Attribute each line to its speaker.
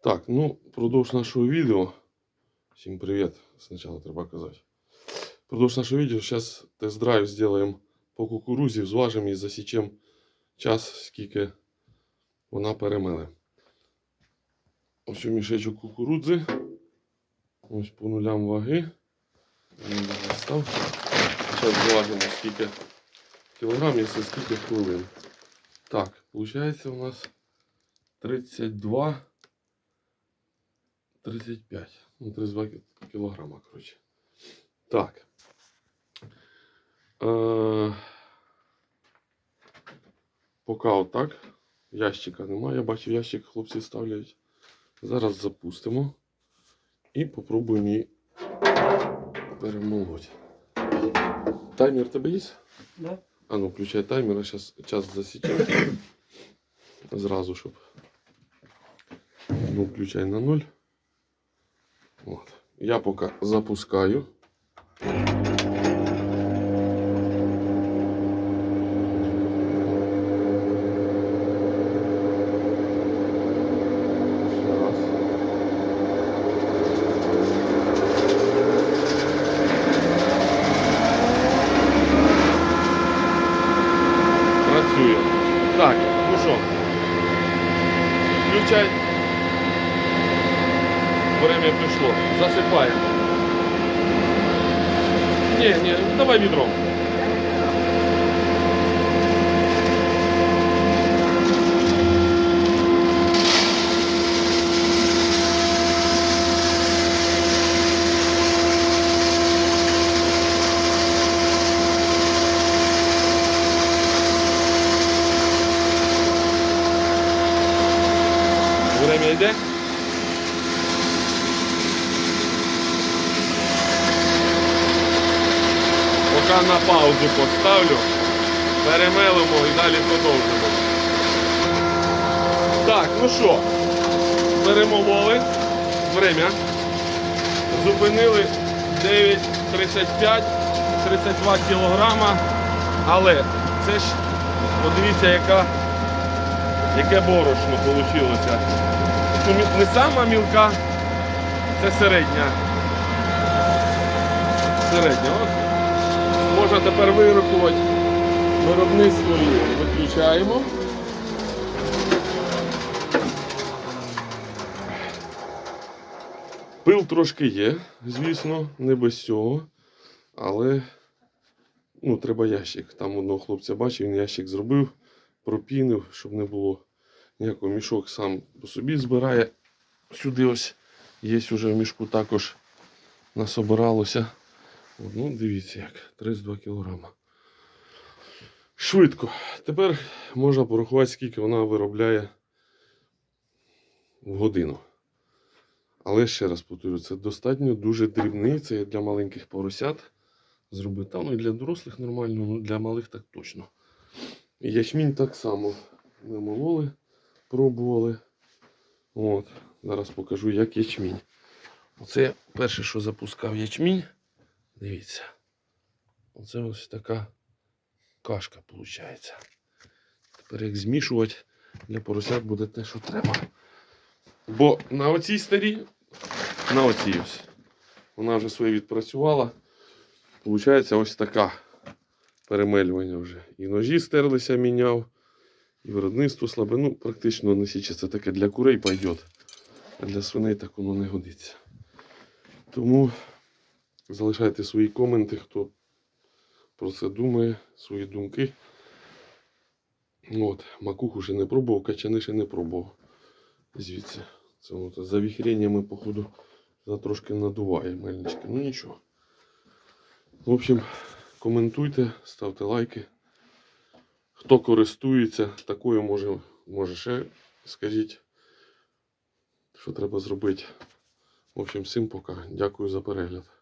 Speaker 1: Так, ну, продовж нашого відео. Всім привіт, спочатку треба казати. Продовж нашого відео зараз тест-драйв зробимо по кукурузі, зважимо і засічемо час, скільки вона перемеле. Ось у мішечок кукурудзи. Ось по нулям ваги. Зараз зважимо скільки кілограм, якщо скільки хвилин. Так, виходить у нас 32 35. Ну, 32 кілограма, коротше. Так. Е, поки отак. Ящика немає. Я бачу, ящик хлопці ставляють. Зараз запустимо. І попробуємо її перемолоть. Таймер тебе є?
Speaker 2: Да?
Speaker 1: А ну, включай таймер, а зараз час засічемо. Зразу, щоб. Ну, включай на нуль. От. Я поки запускаю. Так, ну що, включай Время прийшло. Засипаємо. Ні, ні, давай відром. Время йде. На паузу поставлю, перемелимо і далі продовжимо. Так, ну що, перемололи. Время. Зупинили 9,35, 32 кілограма. Але це ж, подивіться, яка, яке борошно вийшло. Не сама мілка, це середня. Середня. От можна тепер вирахувати виробництво і виключаємо. Пил трошки є, звісно, не без цього. Але ну, треба ящик. Там одного хлопця бачив, він ящик зробив, пропінив, щоб не було ніякого мішок сам по собі збирає. Сюди ось є вже в мішку також насобиралося. Ну, дивіться як, 32 кілограма. Швидко. Тепер можна порахувати, скільки вона виробляє в годину. Але ще раз повторю, це достатньо дуже дрібний, це для маленьких поросят зробити. Та, ну і для дорослих нормально, ну для малих так точно. І ячмінь так само ми мололи, пробували. От. Зараз покажу, як ячмінь. Оце перше, що запускав ячмінь. Дивіться. Оце ось така кашка виходить. Тепер як змішувати для поросят буде те, що треба. Бо на оцій старій, на оцій ось. Вона вже своє відпрацювала. Получається ось така перемелювання вже. І ножі стерлися, міняв, і виробництво слабе. Ну, практично не січе. Це таке для курей пойдет. А для свиней так воно не годиться. Тому залишайте свої коменти, хто про це думає, свої думки. От, макуху ще не пробував, качани ще не пробував. Звідси. Це от, за віхреннями, походу, трошки надуває мельнички. Ну нічого. В общем, коментуйте, ставте лайки. Хто користується такою, може, може ще скажіть, що треба зробити. В общем, всім пока. Дякую за перегляд.